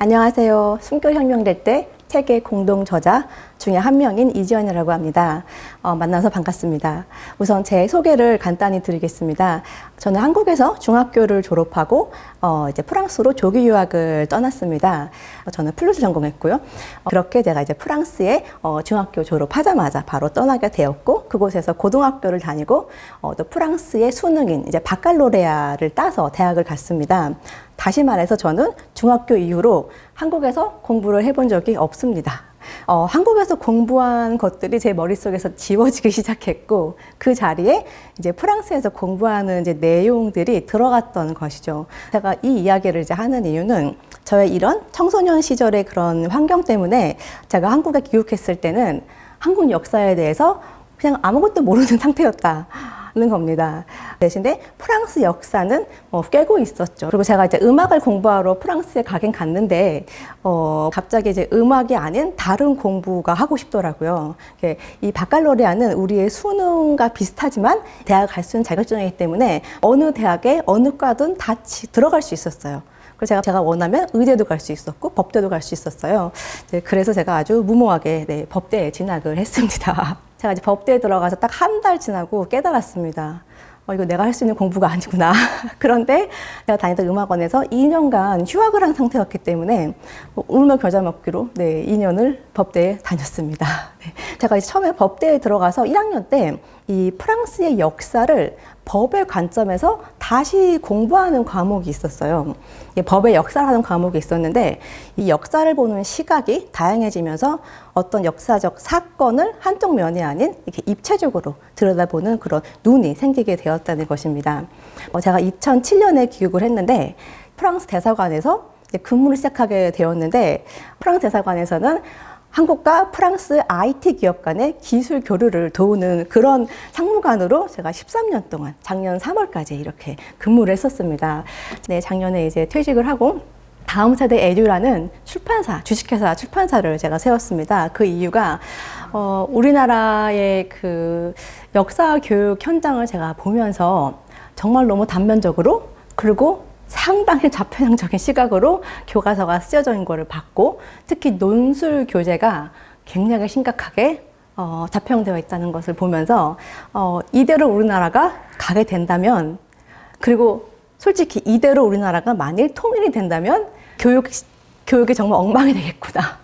안녕하세요. 숨결혁명 될 때 책의 공동 저자 중에 한 명인 이지연이라고 합니다. 어, 만나서 반갑습니다. 우선 제 소개를 간단히 드리겠습니다. 저는 한국에서 중학교를 졸업하고 어, 이제 프랑스로 조기 유학을 떠났습니다. 어, 저는 플루스 전공했고요. 어, 그렇게 제가 이제 프랑스에 어, 중학교 졸업하자마자 바로 떠나게 되었고 그곳에서 고등학교를 다니고 어, 또 프랑스의 수능인 이제 바칼로레아를 따서 대학을 갔습니다. 다시 말해서 저는 중학교 이후로 한국에서 공부를 해본 적이 없습니다. 어, 한국에서 공부한 것들이 제 머릿속에서 지워지기 시작했고 그 자리에 이제 프랑스에서 공부하는 이제 내용들이 들어갔던 것이죠. 제가 이 이야기를 이제 하는 이유는 저의 이런 청소년 시절의 그런 환경 때문에 제가 한국에 귀국했을 때는 한국 역사에 대해서 그냥 아무것도 모르는 상태였다. 는 겁니다. 대신에 프랑스 역사는 뭐 깨고 있었죠. 그리고 제가 이제 음악을 공부하러 프랑스에 가긴 갔는데 어 갑자기 이제 음악이 아닌 다른 공부가 하고 싶더라고요. 이 바칼로레아는 우리의 수능과 비슷하지만 대학 갈 수 있는 자격증이기 때문에 어느 대학에 어느 과든 다 지- 들어갈 수 있었어요. 그래서 제가, 제가 원하면 의대도 갈 수 있었고 법대도 갈 수 있었어요. 그래서 제가 아주 무모하게 네, 법대에 진학을 했습니다. 제가 이제 법대에 들어가서 딱 한 달 지나고 깨달았습니다. 어, 이거 내가 할 수 있는 공부가 아니구나. 그런데 제가 다니던 음악원에서 2년간 휴학을 한 상태였기 때문에 뭐 울며 겨자 먹기로 네, 2년을 법대에 다녔습니다. 네. 제가 처음에 법대에 들어가서 1학년 때 이 프랑스의 역사를 법의 관점에서 다시 공부하는 과목이 있었어요. 이 법의 역사라는 과목이 있었는데 이 역사를 보는 시각이 다양해지면서 어떤 역사적 사건을 한쪽 면이 아닌 이렇게 입체적으로 들여다보는 그런 눈이 생기게 되었다는 것입니다. 어, 제가 2007년에 귀국을 했는데 프랑스 대사관에서 근무를 시작하게 되었는데 프랑스 대사관에서는 한국과 프랑스 IT 기업 간의 기술 교류를 도우는 그런 상무관으로 제가 13년 동안 작년 3월까지 이렇게 근무를 했었습니다. 네, 작년에 이제 퇴직을 하고 다음 세대 에듀라는 출판사, 주식회사 출판사를 제가 세웠습니다. 그 이유가 어, 우리나라의 그 역사 교육 현장을 제가 보면서 정말 너무 단면적으로 그리고 상당히 좌편향적인 시각으로 교과서가 쓰여져 있는 거를 봤고 특히 논술 교재가 굉장히 심각하게 어, 자평되어 있다는 것을 보면서 어, 이대로 우리나라가 가게 된다면 그리고 솔직히 이대로 우리나라가 만일 통일이 된다면 교육 교육이 정말 엉망이 되겠구나.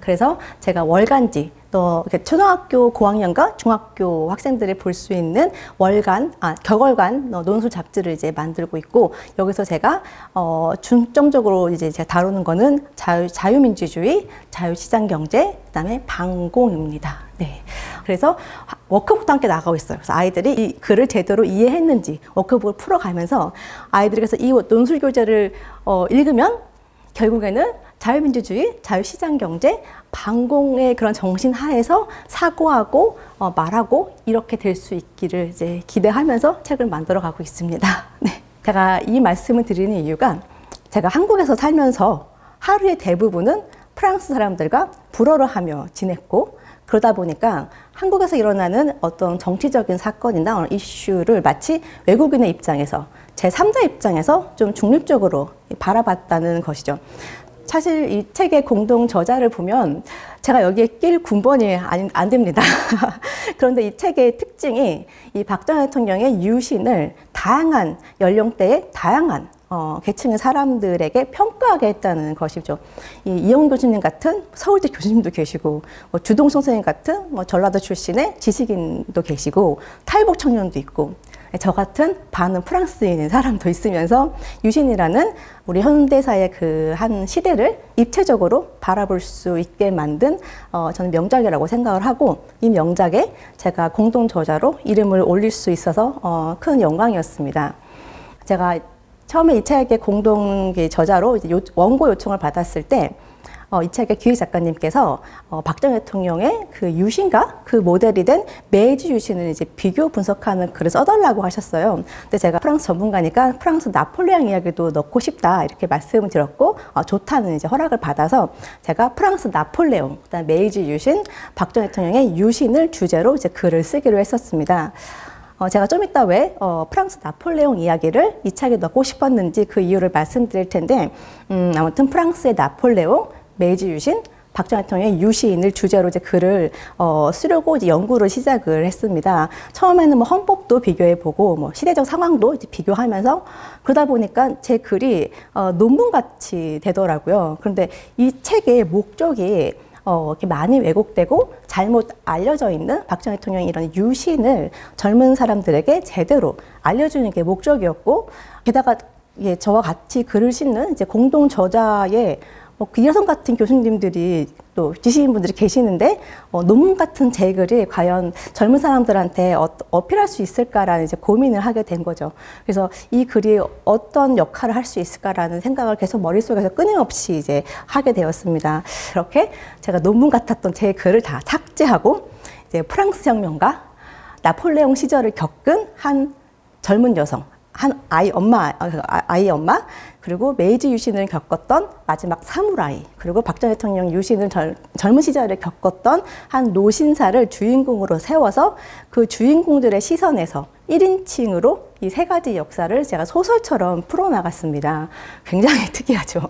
그래서 제가 월간지 또 초등학교 고학년과 중학교 학생들이 볼 수 있는 월간 아 격월간 어, 논술 잡지를 이제 만들고 있고 여기서 제가 어 중점적으로 이제 제가 다루는 거는 자유 자유민주주의, 자유시장 경제, 그다음에 방공입니다. 네. 그래서 하- 워크북도 함께 나가고 있어요. 그래서 아이들이 이 글을 제대로 이해했는지 워크북을 풀어가면서 아이들이 그래서 이 논술 교재를 어 읽으면 결국에는 자유민주주의, 자유시장 경제, 방공의 그런 정신 하에서 사고하고 어, 말하고 이렇게 될 수 있기를 이제 기대하면서 책을 만들어 가고 있습니다. 네. 제가 이 말씀을 드리는 이유가 제가 한국에서 살면서 하루의 대부분은 프랑스 사람들과 불어를 하며 지냈고 그러다 보니까 한국에서 일어나는 어떤 정치적인 사건이나 이슈를 마치 외국인의 입장에서 제3자 입장에서 좀 중립적으로 바라봤다는 것이죠. 사실 이 책의 공동 저자를 보면 제가 여기에 낄 군번이 안, 안 됩니다. 그런데 이 책의 특징이 이 박정희 대통령의 유신을 다양한 연령대의 다양한 어, 계층의 사람들에게 평가하게 했다는 것이죠. 이 이영 교수님 같은 서울대 교수님도 계시고, 뭐 주동 선생님 같은 뭐 전라도 출신의 지식인도 계시고, 탈북 청년도 있고, 저 같은 반은 프랑스인인 사람도 있으면서 유신이라는 우리 현대사의 그 한 시대를 입체적으로 바라볼 수 있게 만든 어, 저는 명작이라고 생각을 하고 이 명작에 제가 공동 저자로 이름을 올릴 수 있어서 어, 큰 영광이었습니다. 제가 처음에 이 책의 공동 저자로 이제 요- 원고 요청을 받았을 때 어, 이 책의 기획 작가님께서 어, 박정희 대통령의 그 유신과 그 모델이 된 메이지 유신을 이제 비교 분석하는 글을 써달라고 하셨어요. 근데 제가 프랑스 전문가니까 프랑스 나폴레옹 이야기도 넣고 싶다 이렇게 말씀을 드렸고 어, 좋다는 이제 허락을 받아서 제가 프랑스 나폴레옹, 그다음 메이지 유신, 박정희 대통령의 유신을 주제로 이제 글을 쓰기로 했었습니다. 어, 제가 좀 이따 왜 어, 프랑스 나폴레옹 이야기를 이 책에 넣고 싶었는지 그 이유를 말씀드릴 텐데 음, 아무튼 프랑스의 나폴레옹, 메이지 유신, 박전 대통령의 유시인을 주제로 이제 글을 어, 쓰려고 이제 연구를 시작을 했습니다. 처음에는 뭐 헌법도 비교해 보고 뭐 시대적 상황도 이제 비교하면서 그러다 보니까 제 글이 어, 논문 같이 되더라고요. 그런데 이 책의 목적이 어, 이렇게 많이 왜곡되고 잘못 알려져 있는 박전 대통령의 이런 유신을 젊은 사람들에게 제대로 알려주는 게 목적이었고 게다가 예, 저와 같이 글을 싣는 이제 공동 저자의 뭐 기여성 같은 교수님들이 또 지식인 분들이 계시는데 어, 논문 같은 제 글이 과연 젊은 사람들한테 어, 어필할 수 있을까라는 이제 고민을 하게 된 거죠. 그래서 이 글이 어떤 역할을 할 수 있을까라는 생각을 계속 머릿속에서 끊임없이 이제 하게 되었습니다. 그렇게 제가 논문 같았던 제 글을 다 삭제하고 이제 프랑스 혁명가 나폴레옹 시절을 겪은 한 젊은 여성 한 아이 엄마 아, 아이 엄마 그리고 메이지 유신을 겪었던 마지막 사무라이 그리고 박전 대통령 유신을 젊, 젊은 시절에 겪었던 한 노신사를 주인공으로 세워서 그 주인공들의 시선에서 1인칭으로 이 세 가지 역사를 제가 소설처럼 풀어나갔습니다. 굉장히 특이하죠.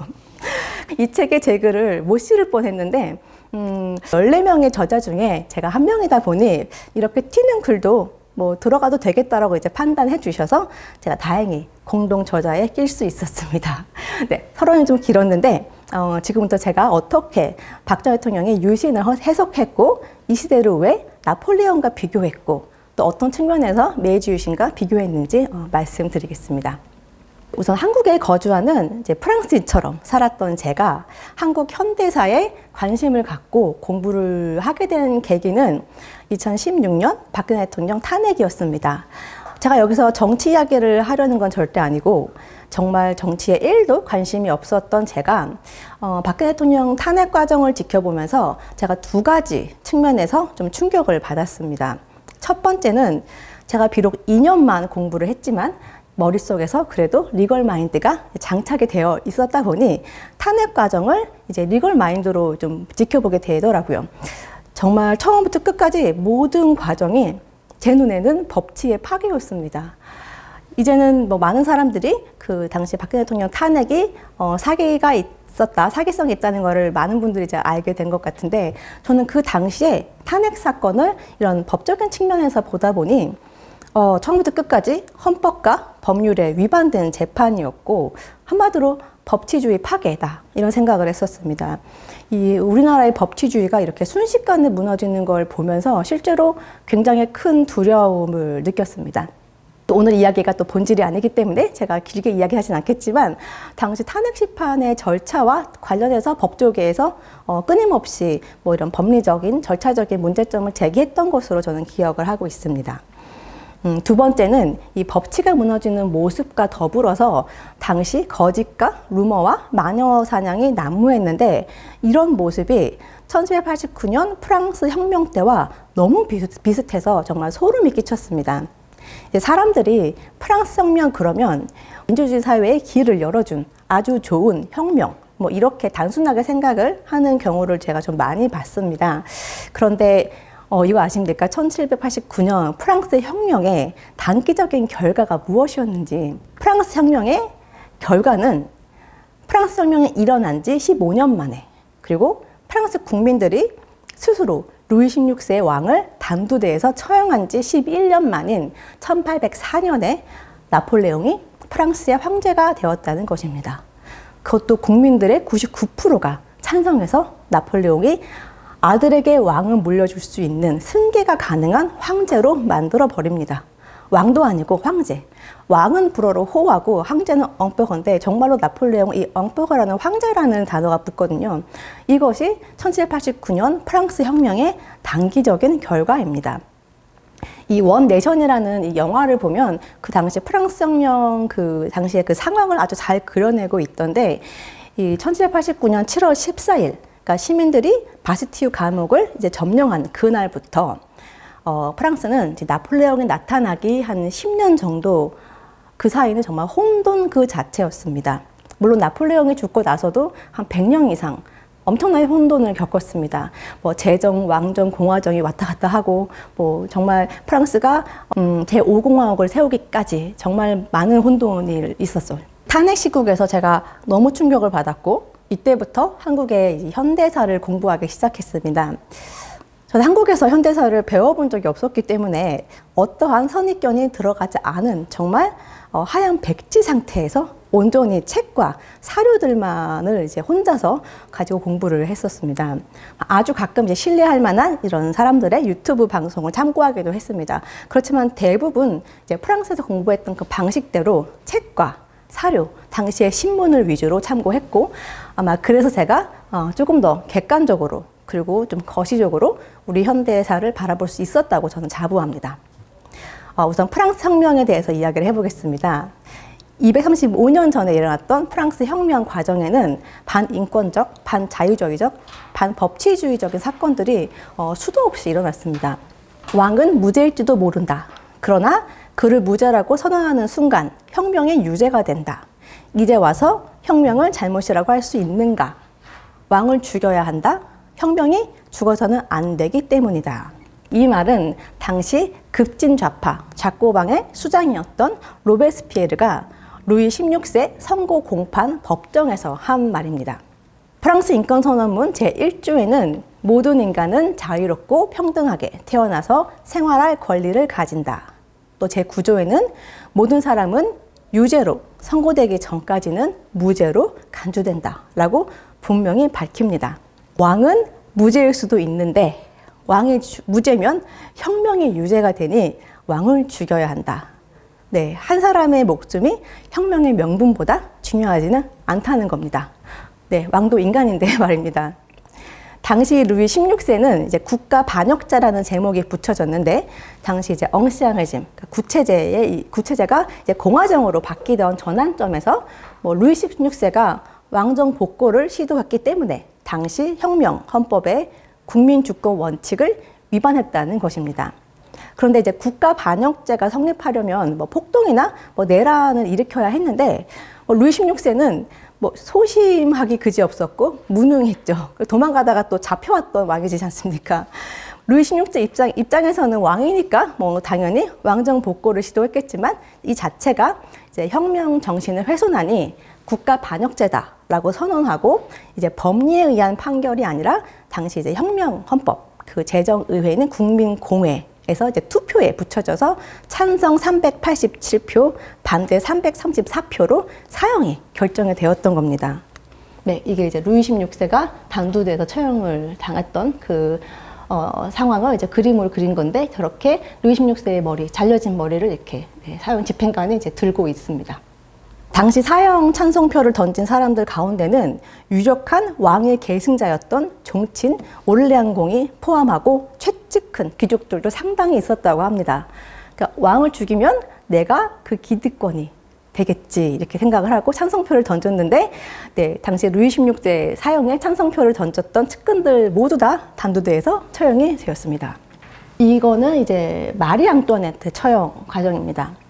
이 책의 제 글을 못 실을 뻔했는데 음, 14명의 저자 중에 제가 한 명이다 보니 이렇게 튀는 글도 뭐 들어가도 되겠다라고 이제 판단해 주셔서 제가 다행히 공동 저자에 낄 수 있었습니다. 네, 서론이 좀 길었는데 어, 지금부터 제가 어떻게 박전 대통령의 유신을 해석했고 이 시대를 왜 나폴레옹과 비교했고 또 어떤 측면에서 메이지 유신과 비교했는지 어, 말씀드리겠습니다. 우선 한국에 거주하는 이제 프랑스인처럼 살았던 제가 한국 현대사에 관심을 갖고 공부를 하게 된 계기는 2016년 박근혜 대통령 탄핵이었습니다. 제가 여기서 정치 이야기를 하려는 건 절대 아니고 정말 정치에 1도 관심이 없었던 제가 어, 박근혜 대통령 탄핵 과정을 지켜보면서 제가 두 가지 측면에서 좀 충격을 받았습니다. 첫 번째는 제가 비록 2년만 공부를 했지만 머릿속에서 그래도 리걸 마인드가 장착이 되어 있었다 보니 탄핵 과정을 이제 리걸 마인드로 좀 지켜보게 되더라고요. 정말 처음부터 끝까지 모든 과정이 제 눈에는 법치의 파괴였습니다. 이제는 뭐 많은 사람들이 그 당시 박근혜 대통령 탄핵이 어, 사기가 있었다, 사기성이 있다는 것을 많은 분들이 이제 알게 된 것 같은데 저는 그 당시에 탄핵 사건을 이런 법적인 측면에서 보다 보니 어, 처음부터 끝까지 헌법과 법률에 위반된 재판이었고 한마디로 법치주의 파괴다 이런 생각을 했었습니다. 이 우리나라의 법치주의가 이렇게 순식간에 무너지는 걸 보면서 실제로 굉장히 큰 두려움을 느꼈습니다. 또 오늘 이야기가 또 본질이 아니기 때문에 제가 길게 이야기하진 않겠지만 당시 탄핵 심판의 절차와 관련해서 법조계에서 어, 끊임없이 뭐 이런 법리적인 절차적인 문제점을 제기했던 것으로 저는 기억을 하고 있습니다. 음, 두 번째는 이 법치가 무너지는 모습과 더불어서 당시 거짓과 루머와 마녀 사냥이 난무했는데 이런 모습이 1789년 프랑스 혁명 때와 너무 비슷, 해서 정말 소름이 끼쳤습니다. 사람들이 프랑스 혁명 그러면 민주주의 사회의 길을 열어준 아주 좋은 혁명, 뭐 이렇게 단순하게 생각을 하는 경우를 제가 좀 많이 봤습니다. 그런데 어, 이거 아십니까? 1789년 프랑스 혁명의 단기적인 결과가 무엇이었는지. 프랑스 혁명의 결과는 프랑스 혁명이 일어난 지 15년 만에 그리고 프랑스 국민들이 스스로 루이 16세의 왕을 단두대에서 처형한 지 11년 만인 1804년에 나폴레옹이 프랑스의 황제가 되었다는 것입니다. 그것도 국민들의 99%가 찬성해서 나폴레옹이 아들에게 왕을 물려줄 수 있는 승계가 가능한 황제로 만들어 버립니다. 왕도 아니고 황제. 왕은 불어로 호하고 황제는 엉뼈건데 정말로 나폴레옹 이 엉뼈거라는 황제라는 단어가 붙거든요. 이것이 1789년 프랑스 혁명의 단기적인 결과입니다. 이원 네션이라는 이 영화를 보면 그 당시 프랑스 혁명 그 당시의 그 상황을 아주 잘 그려내고 있던데 이 1789년 7월 14일 그러니까 시민들이 바스티유 감옥을 이제 점령한 그날부터 어, 프랑스는 나폴레옹이 나타나기 한 10년 정도 그 사이는 정말 혼돈 그 자체였습니다. 물론 나폴레옹이 죽고 나서도 한 100년 이상 엄청난 혼돈을 겪었습니다. 뭐 재정, 왕정, 공화정이 왔다 갔다 하고 뭐 정말 프랑스가 음, 제5공화국을 세우기까지 정말 많은 혼돈이 있었어요. 탄핵 시국에서 제가 너무 충격을 받았고 이때부터 한국의 이 현대사를 공부하기 시작했습니다. 저는 한국에서 현대사를 배워본 적이 없었기 때문에 어떠한 선입견이 들어가지 않은 정말 어, 하얀 백지 상태에서 온전히 책과 사료들만을 이제 혼자서 가지고 공부를 했었습니다. 아주 가끔 이제 신뢰할 만한 이런 사람들의 유튜브 방송을 참고하기도 했습니다. 그렇지만 대부분 이제 프랑스에서 공부했던 그 방식대로 책과 사료, 당시의 신문을 위주로 참고했고 아마 그래서 제가 어, 조금 더 객관적으로 그리고 좀 거시적으로 우리 현대사를 바라볼 수 있었다고 저는 자부합니다. 어, 우선 프랑스 혁명에 대해서 이야기를 해보겠습니다. 235년 전에 일어났던 프랑스 혁명 과정에는 반인권적, 반자유주의적, 반법치주의적인 사건들이 어, 수도 없이 일어났습니다. 왕은 무죄일지도 모른다. 그러나 그를 무죄라고 선언하는 순간 혁명의 유죄가 된다. 이제 와서 혁명을 잘못이라고 할 수 있는가? 왕을 죽여야 한다. 혁명이 죽어서는 안 되기 때문이다. 이 말은 당시 급진 좌파 좌꼬방의 수장이었던 로베스피에르가 루이 16세 선고 공판 법정에서 한 말입니다. 프랑스 인권선언문 제1조에는 모든 인간은 자유롭고 평등하게 태어나서 생활할 권리를 가진다. 또 제9조에는 모든 사람은 유죄로 선고되기 전까지는 무죄로 간주된다. 라고 분명히 밝힙니다. 왕은 무죄일 수도 있는데 왕이 주- 무죄면 혁명이 유죄가 되니 왕을 죽여야 한다. 네, 한 사람의 목숨이 혁명의 명분보다 중요하지는 않다는 겁니다. 네, 왕도 인간인데 말입니다. 당시 루이 16세는 이제 국가 반역자라는 제목이 붙여졌는데 당시 이제 엉시앙의즘 그러니까 구체제의 이 구체제가 이제 공화정으로 바뀌던 전환점에서 뭐 루이 16세가 왕정 복고를 시도했기 때문에 당시 혁명 헌법의 국민 주권 원칙을 위반했다는 것입니다. 그런데 이제 국가 반역죄가 성립하려면 뭐 폭동이나 뭐 내란을 일으켜야 했는데 뭐 루이 16세는 뭐 소심하기 그지 없었고 무능했죠. 도망가다가 또 잡혀왔던 왕이지 않습니까? 루이 16세 입장, 입장에서는 왕이니까 뭐 당연히 왕정 복고를 시도했겠지만 이 자체가 이제 혁명 정신을 훼손하니 국가 반역죄다라고 선언하고 이제 법리에 의한 판결이 아니라 당시 이제 혁명 헌법 그 제정의회는 국민공회 에서 이제 투표에 붙여져서 찬성 387표, 반대 334표로 사형이 결정이 되었던 겁니다. 네, 이게 이제 루이 16세가 단두대에서 처형을 당했던 그 어, 상황을 이제 그림으로 그린 건데 저렇게 루이 16세의 머리, 잘려진 머리를 이렇게 네, 사형 집행관이 이제 들고 있습니다. 당시 사형 찬성표를 던진 사람들 가운데는 유력한 왕의 계승자였던 종친 올레앙공이 포함하고 최측근 귀족들도 상당히 있었다고 합니다. 그러니까 왕을 죽이면 내가 그 기득권이 되겠지 이렇게 생각을 하고 찬성표를 던졌는데 네, 당시 루이 16세 사형에 찬성표를 던졌던 측근들 모두 다 단두대에서 처형이 되었습니다. 이거는 이제 마리 앙뚜아네트 처형 과정입니다.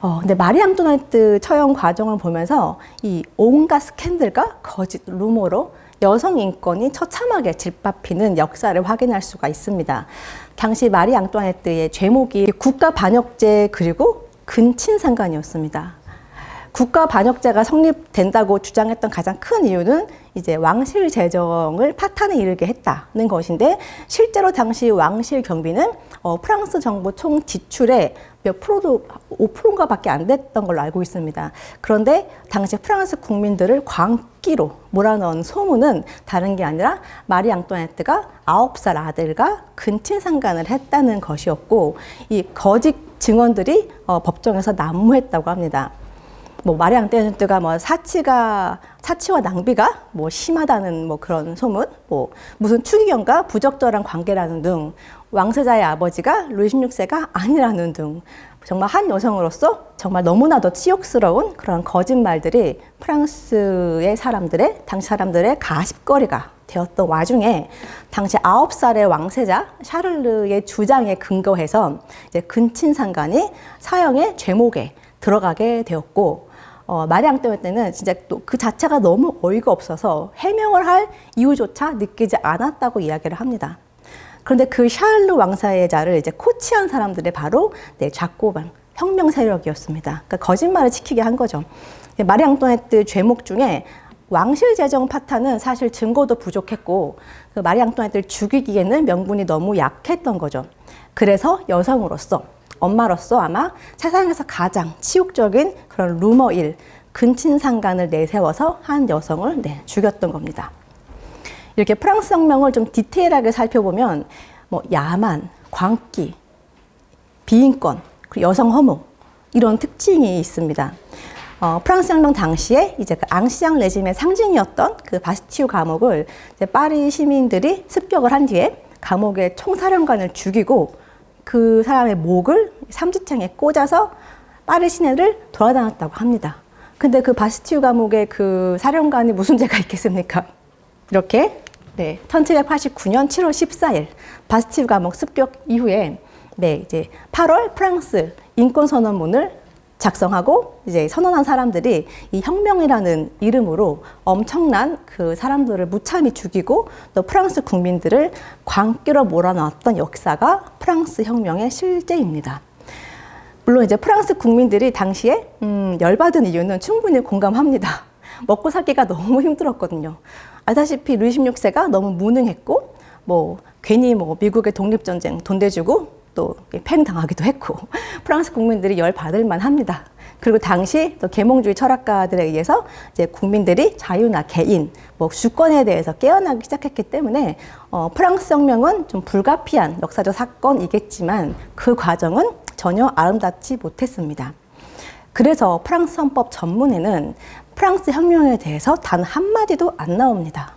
어, 근데 마리 앙뚜아네트 처형 과정을 보면서 이 온갖 스캔들과 거짓 루머로 여성 인권이 처참하게 짓밟히는 역사를 확인할 수가 있습니다. 당시 마리 앙뚜아네트의 죄목이 국가 반역죄 그리고 근친상간이었습니다. 국가 반역죄가 성립된다고 주장했던 가장 큰 이유는 이제 왕실 재정을 파탄에 이르게 했다는 것인데 실제로 당시 왕실 경비는 어, 프랑스 정부 총 지출의 몇 프로도 5%인가 밖에 안 됐던 걸로 알고 있습니다. 그런데 당시 프랑스 국민들을 광기로 몰아넣은 소문은 다른 게 아니라 마리 앙뚜아네트가 아홉 살 아들과 근친 상간을 했다는 것이었고 이 거짓 증언들이 어, 법정에서 난무했다고 합니다. 뭐 마리 앙뚜아네트가 뭐 사치가 사치와 낭비가 뭐 심하다는 뭐 그런 소문, 뭐 무슨 추기경과 부적절한 관계라는 등 왕세자의 아버지가 루이 16세가 아니라는 등 정말 한 여성으로서 정말 너무나도 치욕스러운 그런 거짓말들이 프랑스의 사람들의 당시 사람들의 가십거리가 되었던 와중에 당시 아홉 살의 왕세자 샤를르의 주장에 근거해서 이제 근친 상간이 사형의 죄목에 들어가게 되었고 어, 마리 앙토네트 때는 진짜 또 그 자체가 너무 어이가 없어서 해명을 할 이유조차 느끼지 않았다고 이야기를 합니다. 그런데 그 샤를르 왕사의 자를 이제 코치한 사람들이 바로 네, 좌꼬방 혁명 세력이었습니다. 그러니까 거짓말을 지키게 한 거죠. 마리 앙토네트 죄목 중에 왕실 재정 파탄은 사실 증거도 부족했고 그 마리 앙토네트를 죽이기에는 명분이 너무 약했던 거죠. 그래서 여성으로서 엄마로서 아마 세상에서 가장 치욕적인 그런 루머 일 근친상간을 내세워서 한 여성을 네, 죽였던 겁니다. 이렇게 프랑스 혁명을 좀 디테일하게 살펴보면 뭐 야만, 광기, 비인권, 그리고 여성 혐오 이런 특징이 있습니다. 어, 프랑스 혁명 당시에 이제 그 앙시앙 레짐의 상징이었던 그 바스티유 감옥을 이제 파리 시민들이 습격을 한 뒤에 감옥의 총사령관을 죽이고 그 사람의 목을 삼지창에 꽂아서 파리 시내를 돌아다녔다고 합니다. 근데 그 바스티유 감옥의 그 사령관이 무슨 죄가 있겠습니까? 이렇게 네, 1789년 7월 14일 바스티유 감옥 습격 이후에 네, 이제 8월 프랑스 인권 선언문을 작성하고 이제 선언한 사람들이 이 혁명이라는 이름으로 엄청난 그 사람들을 무참히 죽이고 또 프랑스 국민들을 광기로 몰아넣었던 역사가 프랑스 혁명의 실제입니다. 물론 이제 프랑스 국민들이 당시에 음, 열받은 이유는 충분히 공감합니다. 먹고 살기가 너무 힘들었거든요. 알다시피 루이 16세가 너무 무능했고 뭐 괜히 뭐 미국의 독립전쟁 돈 대주고 또 팽당하기도 했고 프랑스 국민들이 열 받을 만합니다. 그리고 당시 또 계몽주의 철학가들에 의해서 이제 국민들이 자유나 개인, 뭐 주권에 대해서 깨어나기 시작했기 때문에 어, 프랑스 혁명은 좀 불가피한 역사적 사건이겠지만 그 과정은 전혀 아름답지 못했습니다. 그래서 프랑스 헌법 전문에는 프랑스 혁명에 대해서 단 한마디도 안 나옵니다.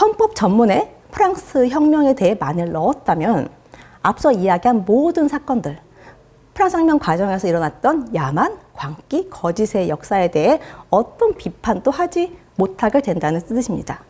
헌법 전문에 프랑스 혁명에 대해 만일 넣었다면 앞서 이야기한 모든 사건들, 혁명 과정에서 일어났던 야만, 광기, 거짓의 역사에 대해 어떤 비판도 하지 못하게 된다는 뜻입니다.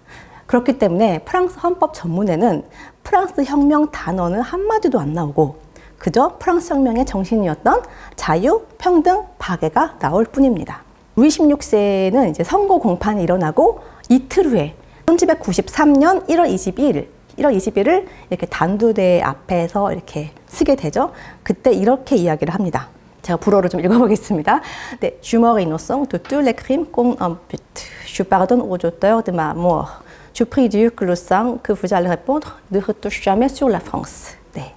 그렇기 때문에 프랑스 헌법 전문에는 프랑스 혁명 단어는 한마디도 안 나오고 그저 프랑스 혁명의 정신이었던 자유, 평등, 박애가 나올 뿐입니다. 루이 16세는 이제 선거 공판이 일어나고 이틀 후에 1793년 1월 22일 1월 20일을 이렇게 단두대 앞에서 이렇게 쓰게 되죠. 그때 이렇게 이야기를 합니다. 제가 불어로 좀 읽어보겠습니다. 네, Je meurs innocent de tous les crimes qu'on impute. Je pardonne aux auteurs de ma mort. Je prie Dieu que le sang que vous allez répondre ne retouche jamais sur la France. 네,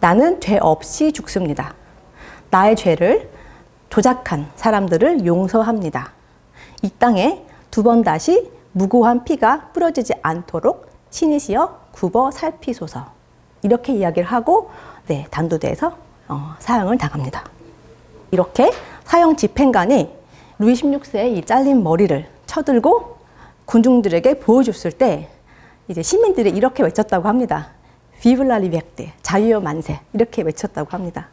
나는 죄 없이 죽습니다. 나의 죄를 조작한 사람들을 용서합니다. 이 땅에 두 번 다시 무고한 피가 뿌려지지 않도록 신이시여 굽어 살피소서. 이렇게 이야기를 하고 네, 단도대에서 어, 사형을 당합니다. 이렇게 사형 집행관이 루이 16세의 이 잘린 머리를 쳐들고 군중들에게 보여줬을 때 이제 시민들이 이렇게 외쳤다고 합니다. 비블라 리베르테, 자유여 만세 이렇게 외쳤다고 합니다.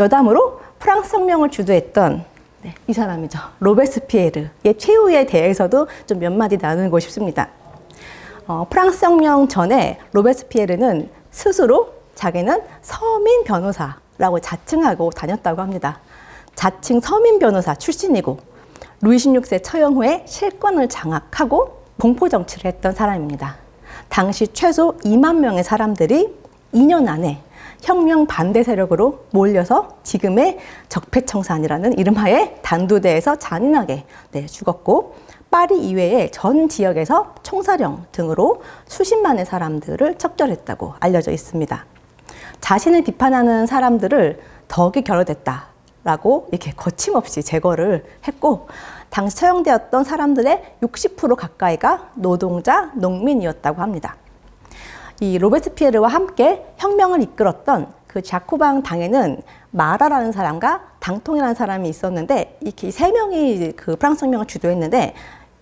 여담으로 프랑스 혁명을 주도했던 네, 이 사람이죠. 로베스피에르의 최후에 대해서도 좀 몇 마디 나누고 싶습니다. 어, 프랑스 혁명 전에 로베스피에르는 스스로 자기는 서민 변호사라고 자칭하고 다녔다고 합니다. 자칭 서민 변호사 출신이고 루이 16세 처형 후에 실권을 장악하고 공포 정치를 했던 사람입니다. 당시 최소 2만 명의 사람들이 2년 안에 혁명 반대 세력으로 몰려서 지금의 적폐청산이라는 이름하에 단두대에서 잔인하게 네, 죽었고 파리 이외의 전 지역에서 총사령 등으로 수십만의 사람들을 척결했다고 알려져 있습니다. 자신을 비판하는 사람들을 덕이 결여됐다라고 이렇게 거침없이 제거를 했고 당시 처형되었던 사람들의 60% 가까이가 노동자, 농민이었다고 합니다. 이 로베스피에르와 함께 혁명을 이끌었던 그 자코방 당에는 마라라는 사람과 당통이라는 사람이 있었는데 이렇게 세 명이 그 프랑스 혁명을 주도했는데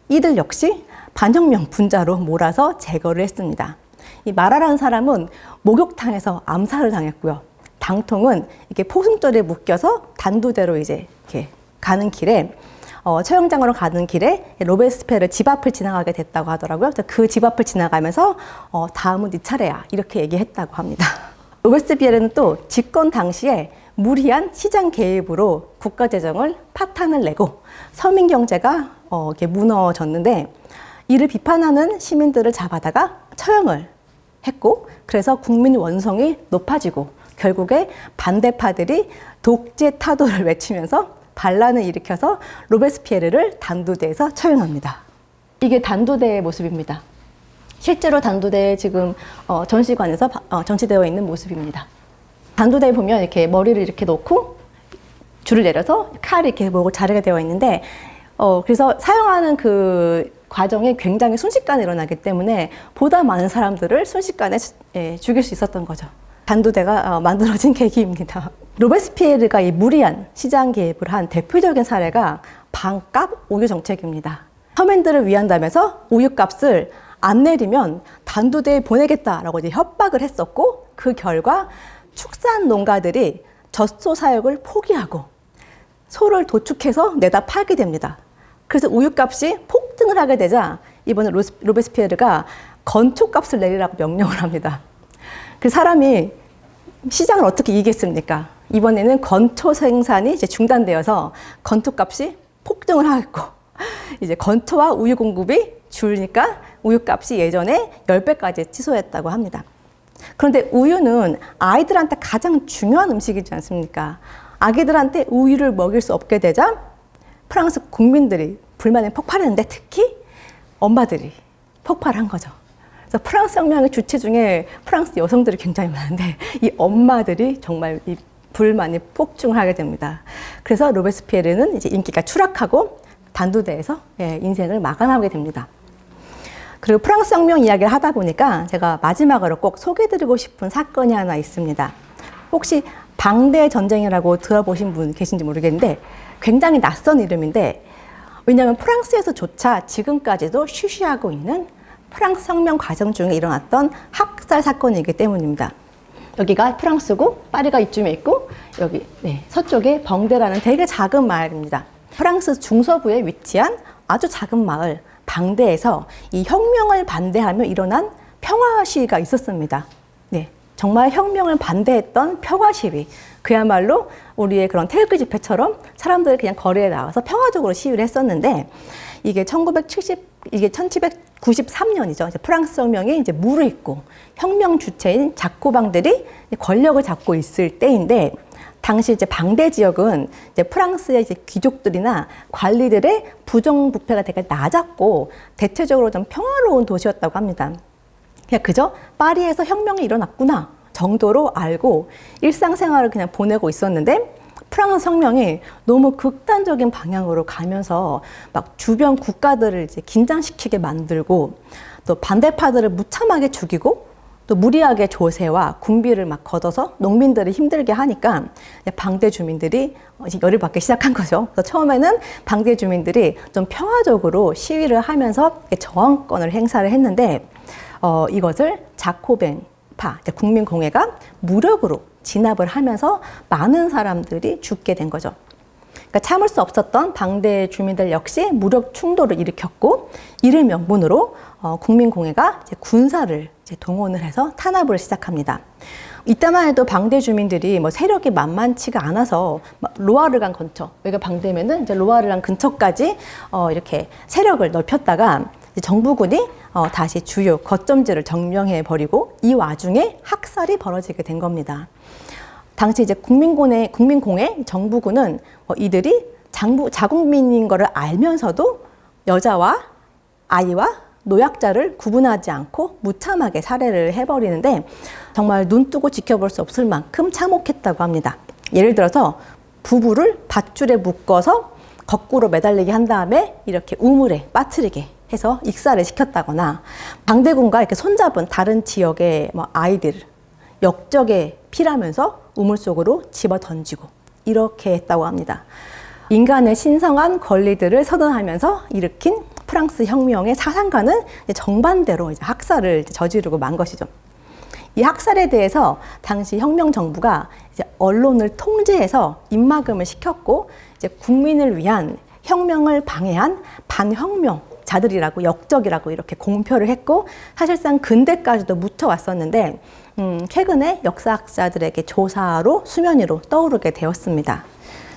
이들 역시 반혁명 분자로 몰아서 제거를 했습니다. 이 마라라는 사람은 목욕탕에서 암살을 당했고요. 당통은 이렇게 포승줄에 묶여서 단두대로 이제 이렇게 가는 길에 어, 처형장으로 가는 길에 로베스페르 집 앞을 지나가게 됐다고 하더라고요. 그 집 앞을 지나가면서 어, 다음은 네 차례야 이렇게 얘기했다고 합니다. 로베스피에르는 또 집권 당시에 무리한 시장 개입으로 국가 재정을 파탄을 내고 서민 경제가 어, 이렇게 무너졌는데 이를 비판하는 시민들을 잡아다가 처형을 했고 그래서 국민 원성이 높아지고 결국에 반대파들이 독재 타도를 외치면서 반란을 일으켜서 로베스피에르를 단두대에서 처형합니다. 이게 단두대의 모습입니다. 실제로 단두대에 지금 어, 전시관에서 바- 어, 전시되어 있는 모습입니다. 단두대에 보면 이렇게 머리를 이렇게 놓고 줄을 내려서 칼이 이렇게 목을 자르게 되어 있는데 어 그래서 사용하는 그 과정이 굉장히 순식간에 일어나기 때문에 보다 많은 사람들을 순식간에 예, 죽일 수 있었던 거죠. 단두대가 어, 만들어진 계기입니다. 로베스피에르가 이 무리한 시장 개입을 한 대표적인 사례가 반값 우유 정책입니다. 서민들을 위한다면서 우유값을 안 내리면 단두대에 보내겠다라고 이제 협박을 했었고 그 결과 축산 농가들이 젖소 사육을 포기하고 소를 도축해서 내다 팔게 됩니다. 그래서 우유값이 폭등을 하게 되자 이번에 로베스피에르가 건초값을 내리라고 명령을 합니다. 그 사람이 시장을 어떻게 이기겠습니까? 이번에는 건초 생산이 이제 중단되어서 건초값이 폭등을 하고 이제 건초와 우유 공급이 줄니까 우유값이 예전에 10배까지 치솟았다고 합니다. 그런데 우유는 아이들한테 가장 중요한 음식이지 않습니까? 아기들한테 우유를 먹일 수 없게 되자 프랑스 국민들이 불만이 폭발했는데 특히 엄마들이 폭발한 거죠. 그래서 프랑스 혁명의 주체 중에 프랑스 여성들이 굉장히 많은데 이 엄마들이 정말 이 불만이 폭증하게 됩니다. 그래서 로베스피에르는 이제 인기가 추락하고 단두대에서 예, 인생을 마감하게 됩니다. 그리고 프랑스 혁명 이야기를 하다 보니까 제가 마지막으로 꼭 소개드리고 싶은 사건이 하나 있습니다. 혹시 방대 전쟁이라고 들어보신 분 계신지 모르겠는데 굉장히 낯선 이름인데 왜냐하면 프랑스에서조차 지금까지도 쉬쉬하고 있는 프랑스 혁명 과정 중에 일어났던 학살 사건이기 때문입니다. 여기가 프랑스고 파리가 이쯤에 있고 여기 네, 서쪽에 벙데라는 되게 작은 마을입니다. 프랑스 중서부에 위치한 아주 작은 마을 방대에서 이 혁명을 반대하며 일어난 평화 시위가 있었습니다. 네, 정말 혁명을 반대했던 평화 시위. 그야말로 우리의 그런 태극기 집회처럼 사람들이 그냥 거리에 나와서 평화적으로 시위를 했었는데 이게 1970 이게 1793년이죠. 이제 프랑스 혁명이 이제 무르익고 혁명 주체인 자코방들이 권력을 잡고 있을 때인데 당시 이제 방대 지역은 이제 프랑스의 이제 귀족들이나 관리들의 부정부패가 되게 낮았고 대체적으로 좀 평화로운 도시였다고 합니다. 그냥 그저 파리에서 혁명이 일어났구나 정도로 알고 일상생활을 그냥 보내고 있었는데 프랑스 혁명이 너무 극단적인 방향으로 가면서 막 주변 국가들을 이제 긴장시키게 만들고 또 반대파들을 무참하게 죽이고 또 무리하게 조세와 군비를 막 걷어서 농민들을 힘들게 하니까 방대 주민들이 이제 열을 받기 시작한 거죠. 그래서 처음에는 방대 주민들이 좀 평화적으로 시위를 하면서 저항권을 행사를 했는데 어, 이것을 자코벤파 이제 국민공회가 무력으로 진압을 하면서 많은 사람들이 죽게 된 거죠. 그러니까 참을 수 없었던 방대 주민들 역시 무력 충돌을 일으켰고 이를 명분으로 어, 국민공회가 군사를 동원을 해서 탄압을 시작합니다. 이때만 해도 방대 주민들이 뭐 세력이 만만치가 않아서 막 로아르강 근처 여기가 방대면은 이제 로아르강 근처까지 어, 이렇게 세력을 넓혔다가 정부군이 어, 다시 주요 거점지를 점령해 버리고 이 와중에 학살이 벌어지게 된 겁니다. 당시 이제 국민공회, 국민공회 정부군은 어, 이들이 장부, 자국민인 거를 알면서도 여자와 아이와 노약자를 구분하지 않고 무참하게 살해를 해버리는데 정말 눈 뜨고 지켜볼 수 없을 만큼 참혹했다고 합니다. 예를 들어서 부부를 밧줄에 묶어서 거꾸로 매달리게 한 다음에 이렇게 우물에 빠뜨리게 해서 익사를 시켰다거나 방대군과 이렇게 손잡은 다른 지역의 뭐 아이들 역적에 피라면서 우물 속으로 집어 던지고 이렇게 했다고 합니다. 인간의 신성한 권리들을 선언하면서 일으킨 프랑스 혁명의 사상과는 정반대로 이제 학살을 저지르고 만 것이죠. 이 학살에 대해서 당시 혁명 정부가 이제 언론을 통제해서 입막음을 시켰고 이제 국민을 위한 혁명을 방해한 반혁명 자들이라고 역적이라고 이렇게 공표를 했고 사실상 근대까지도 묻혀 왔었는데 음, 최근에 역사학자들에게 조사로 수면 위로 떠오르게 되었습니다.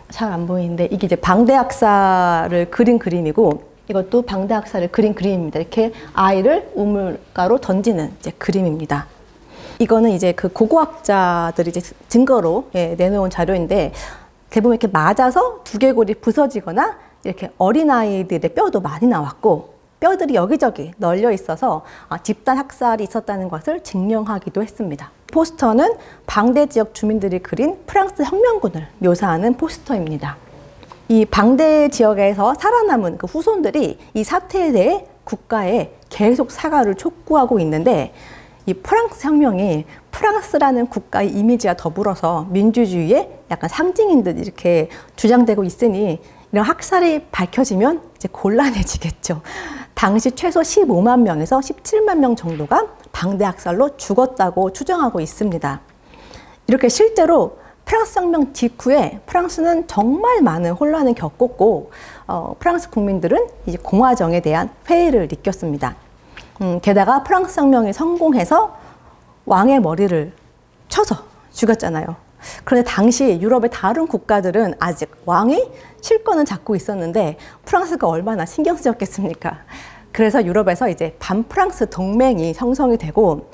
잘 안 보이는데 이게 이제 방대학사를 그린 그림이고 이것도 방대학사를 그린 그림입니다. 이렇게 아이를 우물가로 던지는 이제 그림입니다. 이거는 이제 그 고고학자들이 이제 증거로 예, 내놓은 자료인데 대부분 이렇게 맞아서 두개골이 부서지거나 이렇게 어린아이들의 뼈도 많이 나왔고 뼈들이 여기저기 널려 있어서 아, 집단 학살이 있었다는 것을 증명하기도 했습니다. 포스터는 방대 지역 주민들이 그린 프랑스 혁명군을 묘사하는 포스터입니다. 이 방대 지역에서 살아남은 그 후손들이 이 사태에 대해 국가에 계속 사과를 촉구하고 있는데 이 프랑스 혁명이 프랑스라는 국가의 이미지와 더불어서 민주주의의 약간 상징인 듯 이렇게 주장되고 있으니 이런 학살이 밝혀지면 이제 곤란해지겠죠. 당시 최소 15만 명에서 17만 명 정도가 방대 학살로 죽었다고 추정하고 있습니다. 이렇게 실제로 프랑스 혁명 직후에 프랑스는 정말 많은 혼란을 겪었고 어, 프랑스 국민들은 이제 공화정에 대한 회의를 느꼈습니다. 음, 게다가 프랑스 혁명이 성공해서 왕의 머리를 쳐서 죽였잖아요. 그런데 당시 유럽의 다른 국가들은 아직 왕이 실권을 잡고 있었는데 프랑스가 얼마나 신경 쓰였겠습니까? 그래서 유럽에서 이제 반프랑스 동맹이 형성이 되고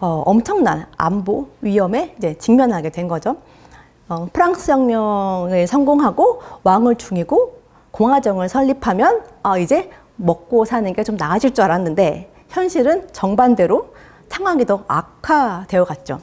어, 엄청난 안보 위험에 이제 직면하게 된 거죠. 어, 프랑스 혁명을 성공하고 왕을 중이고 공화정을 설립하면 아, 이제 먹고 사는 게 좀 나아질 줄 알았는데 현실은 정반대로 상황이 더 악화되어 갔죠.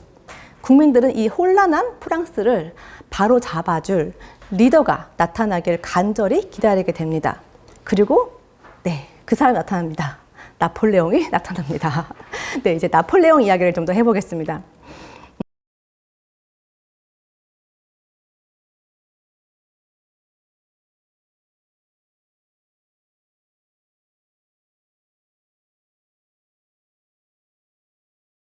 국민들은 이 혼란한 프랑스를 바로 잡아줄 리더가 나타나길 간절히 기다리게 됩니다. 그리고 네, 그 사람이 나타납니다. 나폴레옹이 나타납니다. 네, 이제 나폴레옹 이야기를 좀 더 해보겠습니다.